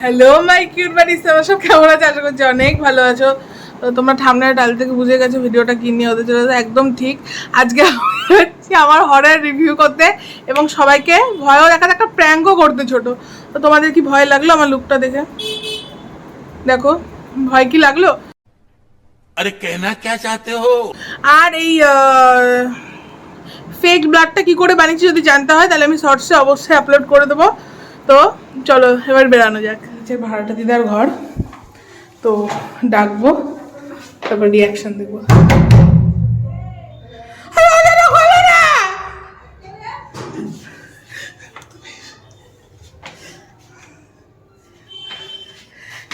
Hello my cute বাড়ি তোমার সব কেমন আছে? আশা করছি অনেক ভালো আছো। তো তোমার ঠামনায় ডাল থেকে বুঝে গেছো ভিডিওটা কি নিয়ে চলে চলেছে। একদম ঠিক। আজকে হচ্ছে আমার হরের রিভিউ করতে এবং সবাইকে ভয়ও দেখাতে একটা প্র্যাঙ্কও করতে ছোট। তো তোমাদের কি ভয় লাগল আমার লুকটা দেখে? দেখো ভয় কি লাগল? আরে কেনা কে চাতে হো? আর এই ফেক ব্লাডটা কি করে বানিয়েছি যদি জানতে হয় তাহলে আমি শর্টসে অবশ্যই আপলোড করে দেবো। তো চলো এবার বেরানো যাক। যে ভাড়াটা দিদার ঘর। তো ডাকবো, তারপর রিয়াকশন দেখব।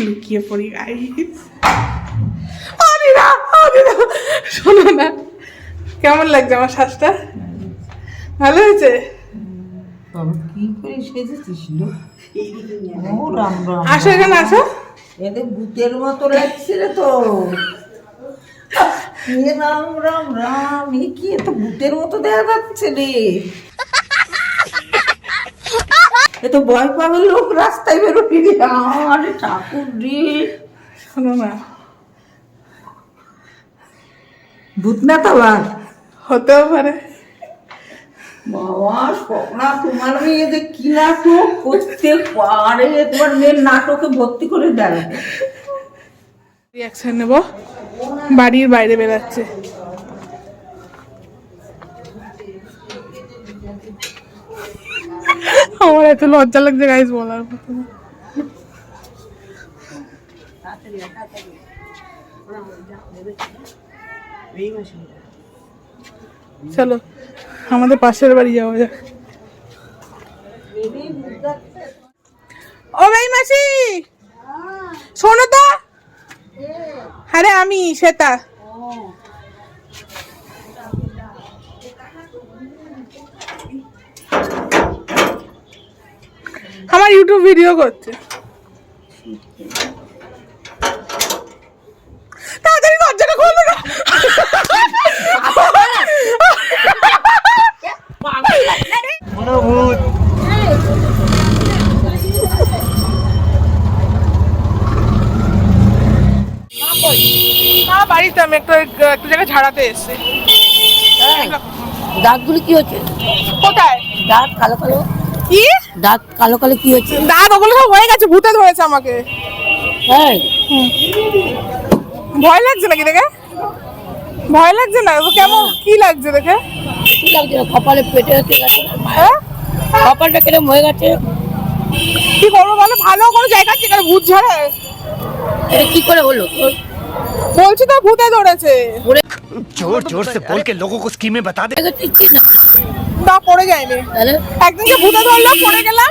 লুকিয়ে পড়ি গাইস আদিরা শোনো না। কেমন লাগছে আমার শ্বাসটা? ভালো হয়েছে? বাবা, কি করে সেজেছিস ও রাম রাম। আসো এখানে আসো। এদের ভূতের মতো লাগছে রে তো। রাম রাম রাম। এ কি এত ভূতের মতো দেখা যাচ্ছে রে? এ তো ভয় পাবে লোক রাস্তায় বেরোবি রে। আরে ঠাকুর রে। শোনো না। ভূত না তো আবার? হতেও পারে। বাবা স্বপ্না তোমার মেয়ে যে কি নাটক করতে পারে? তোমার মেয়ের নাটকে ভর্তি করে দেয় রিয়াকশন নেব। বাড়ির বাইরে বেরাচ্ছে আমার এত লজ্জা লাগছে গাইজ বলার মতো। চলো, আমাদের পাশের বাড়ি যাওয়া যাক। ও ভাই মাসি! শোনো তো! আরে আমি শ্বেতা। আমার ইউটিউব ভিডিও করছে তাড়াতাড়ি দরজাটা খোলো না না বাড়িতে আমি একটু একটু জায়গায় ঝাড়াতে এসেছি। দাঁতগুলো কি হচ্ছে? কোথায়? দাঁত কালো কালো। কি? দাঁত কালো কালো কি হচ্ছে? দাঁত ওগুলো সব হয়ে গেছে ভূতে ধরেছে আমাকে। হ্যাঁ ভয় লাগছে নাকি দেখে? ভয় লাগছে না? ও কেমন হ্যাঁ। কি লাগছে দেখে? কি লাগছে না? কপালে পেটে হয়ে গেছে। হ্যাঁ? কপালটা কেটে হয়ে গেছে? কি করব বলো? ভালো কোনো জায়গা আছে যেখানে ভূত ঝরে এটা কি করে হলো? বলছি তো ভূতে ধরেছে। জোর জোর সে বল লোকো লোগো কো স্কিমে বাতা দে। না পড়ে যায়নি। একদিন যে ভূতে ধরলো পড়ে গেলাম।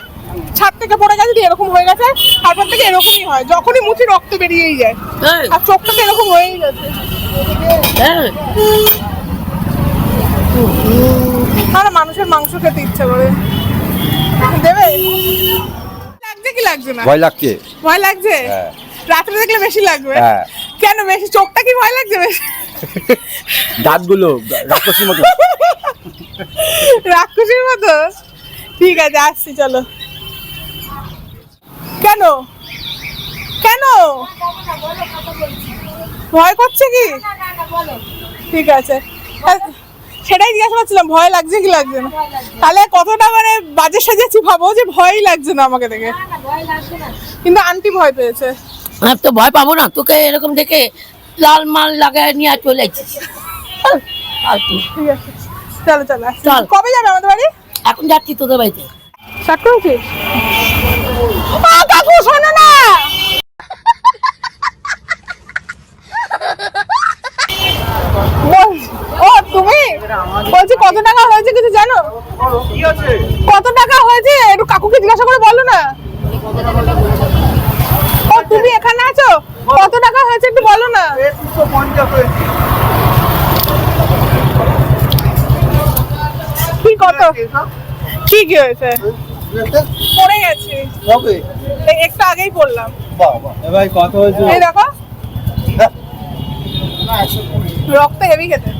ছাদ থেকে পড়ে গেছে এরকম হয়ে গেছে। তারপর থেকে এরকমই হয়। যখনই মুছি রক্ত বেরিয়েই যায়। হ্যাঁ। আর চোখটা তো এরকম হয়েই গেছে। আর মানুষের মাংস খেতে ইচ্ছে করে। দেবে? লাগছে কি লাগছে না? ভয় লাগছে। ভয় লাগছে? হ্যাঁ। রাত্রে দেখলে বেশি লাগবে। হ্যাঁ। কেন বেশি? চোখটা কি ভয় লাগছে বেশি? দাঁতগুলো রাক্ষসীর মতো। রাক্ষসীর মতো? ঠিক আছে আসছি চলো। কেন? কেন? ভয় করছে কি? ঠিক আছে। সেটাই জিজ্ঞাসা করছিলাম ভয় লাগছে কি লাগছে না? তাহলে কতটা মানে বাজে সাজেছি ভাবো যে ভয়ই লাগছে না আমাকে দেখে। কিন্তু আন্টি ভয় পেয়েছে। আমি তো ভয় পাবো না তোকে এরকম দেখে লাল মাল লাগায় নিয়ে আর চলে আর তুই। ঠিক আছে। চলো চলো আসছি। চল। কবে যাবে আমাদের বাড়ি? এখন যাচ্ছি তোদের বাড়িতে। স্টার্ট করেছিস কাকু শোনো না বল- ও তুমি বলছি কত টাকা হয়েছে কিছু জানো? কত টাকা হয়েছে? একটু কাকুকে জিজ্ঞাসা করে বলো না। ও তুমি এখানে আছো? কত টাকা হয়েছে একটু বলো না। কি কত? কি কি হয়েছে? পড়ে গেছে। একটু আগেই পড়লাম। ভাই কত হয়েছে? এই দেখো। রক্ত হেভি খেতে।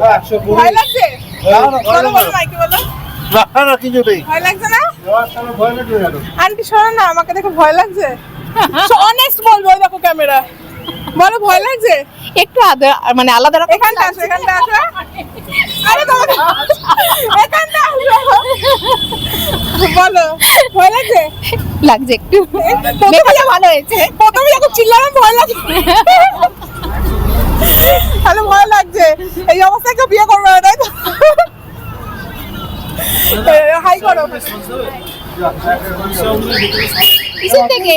ভয় লাগছে? বলো বলো মাইকে বলো। না কিছু নেই। ভয় লাগছে না? ভয় লাগবে কেন? আন্টি শোনো না আমাকে দেখে ভয় লাগছে। অনেস্ট বলব ওই দেখো ক্যামেরা বলো ভয় লাগছে? একটু মানে আলাদা রকম এখানটা আসো এখানটা আসো। আরে তোমাকে এখানটা আসো। বলো ভয় লাগছে? লাগছে একটু। প্রথমে ভালো হয়েছে। প্রথমে যখন চিল্লালাম ভয় লাগছে। তাহলে ভয় লাগছে। এই অবস্থায় কেউ বিয়ে করবে না তাই তো? হাই করো। কিসের থেকে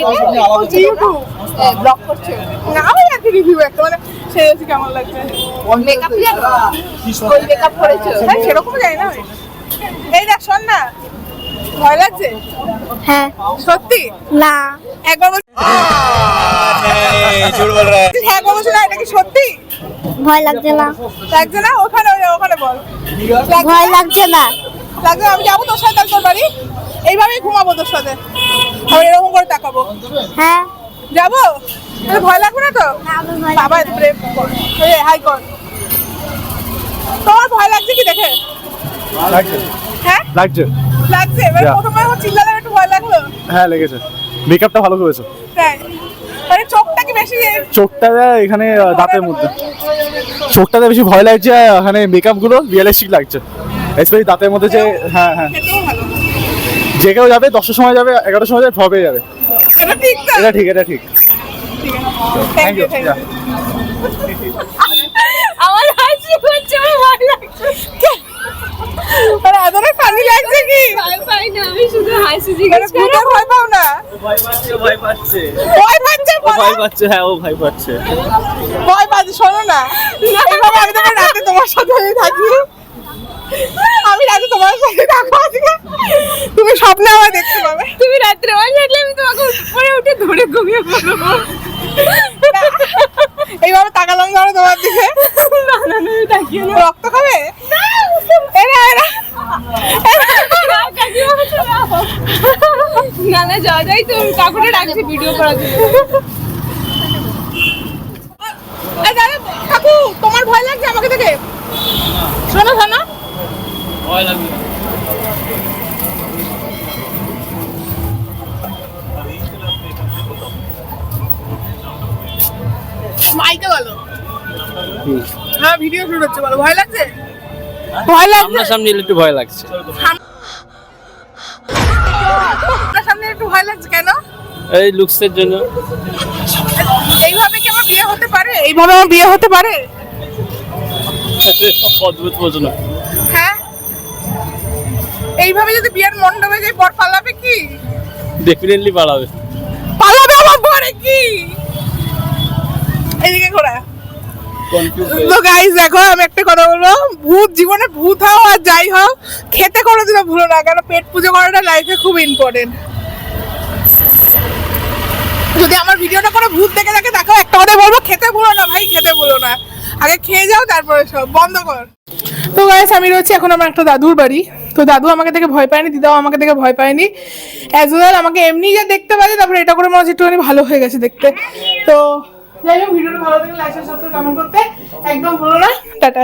ব্লগ করছে না ওই আর কি রিভিউ একটা মানে সেই হচ্ছে কেমন লাগছে? মেকআপ ওই মেকআপ করেছ? হ্যাঁ সেরকম যাই না। এই দেখ শোন না। ভয় লাগছে? হ্যাঁ। সত্যি? না। একবার বলছি হ্যাঁ একবার বলছি না এটা কি সত্যি? ভয় লাগছে না। লাগছে না? ওখানে ওখানে বল। ভয় লাগছে না। লাগছে আমি যাব তোর সাথে তোর বাড়ি? এইভাবেই ঘুমাবো তোর সাথে। আমি এরকম করে তাকাবো। হ্যাঁ। যাব? ভয় লাগবে না তো? বাবা কর। এই হাই কর। তোমার ভয় লাগছে কি দেখে? লাগছে। হ্যাঁ? লাগছে। লাগছে? এবার Yeah. প্রথমে যখন চিল্লালাম একটু ভয় লাগল। হ্যাঁ লেগেছে। মেকআপটা ভালো করেছ। তাই। মানে চোখটা কি বেশি চোখটা এখানে দাঁতের মধ্যে। চোখটাতে বেশি ভয় লাগছে আর এখানে মেকআপগুলো রিয়েলিস্টিক লাগছে। স্পেশালি দাঁতের মধ্যে যে হ্যাঁ হ্যাঁ। যে কেউ যাবে দশটার সময় যাবে এগারোটার সময় যাবে ভবে যাবে। এটা ঠিক এটা ঠিক থ্যাংক ইউ আমার হাসি হচ্ছে আমার ভয় লাগছে। মানে এতটা ফানি লাগছে কি? ভয় পাই না আমি শুধু হাসি মানে ভূতে ভয় পাও না ভয় পাচ্ছে ভয় হ্যাঁ ও ভয় পাচ্ছে। ভয় পাচ্ছে শোনো না। এইভাবে আমি তোমার রাতে তোমার সাথে থাকি। আমি রাতে তোমার সাথে থাকব আজকে। তুমি স্বপ্নে আমার দেখতে পাবে। তুমি রাত্রে ভয় লাগলে আমি তোমাকে উপরে উঠে ধরে ঘুমিয়ে পড়ব। এইভাবে তাকালাম ধরো তোমার দিকে। না না না আমি তাকিয়ে রক্ত খাবে? এরা এরা। না না যাওয়া যাই তো কাকুটা ডাকছে ভিডিও করার জন্য। কাকু তোমার ভয় লাগছে আমাকে দেখে? শোনো শোনো। মাইকে বলো। হ্যাঁ ভিডিও শুট হচ্ছে বলো। ভয় লাগছে? ভয় লাগছে? সামনে এলে একটু ভয় লাগছে। আপনার সামনে একটু ভয় লাগছে কেন? এই লুকসের জন্য। এইভাবে কি আমার বিয়ে হতে পারে? এইভাবে আমার বিয়ে হতে পারে? অদ্ভুত প্রশ্ন। হ্যাঁ? এইভাবে যদি বিয়ের মণ্ডপে যাই বর পালাবে কি? ডেফিনেটলি বাড়াবে পালাবে আমার পরে কি? এদিকে ঘোরা। তো গাইস দেখো, আমি একটা কথা বলব। ভূত জীবনে ভূত হও আর যাই হও, খেতে কোনোদিনও ভুলো না, কেন পেট পুজো করাটা লাইফে খুব ইম্পর্টেন্ট যদি আমার ভিডিওটা কোনো ভূত দেখে থাকে দেখো একটা কথা বলব, খেতে ভুলো না ভাই, খেতে ভুলো না। আগে খেয়ে যাও, তারপরে সব, বন্ধ কর। তো গাইস আমি রয়েছি এখন আমার একটা দাদুর বাড়ি। তো দাদু আমাকে দেখে ভয় পায়নি, দিদাও আমাকে দেখে ভয় পায়নি। অ্যাজ ওয়েল আমাকে এমনি যে দেখতে পারে তারপরে এটা করে মনে হচ্ছে একটুখানি ভালো হয়ে গেছে দেখতে। তো যাই হোক ভিডিওটা ভালো লাগলে লাইক সাবস্ক্রাইব কমেন্ট করতে একদম ভুলো না। টাটা।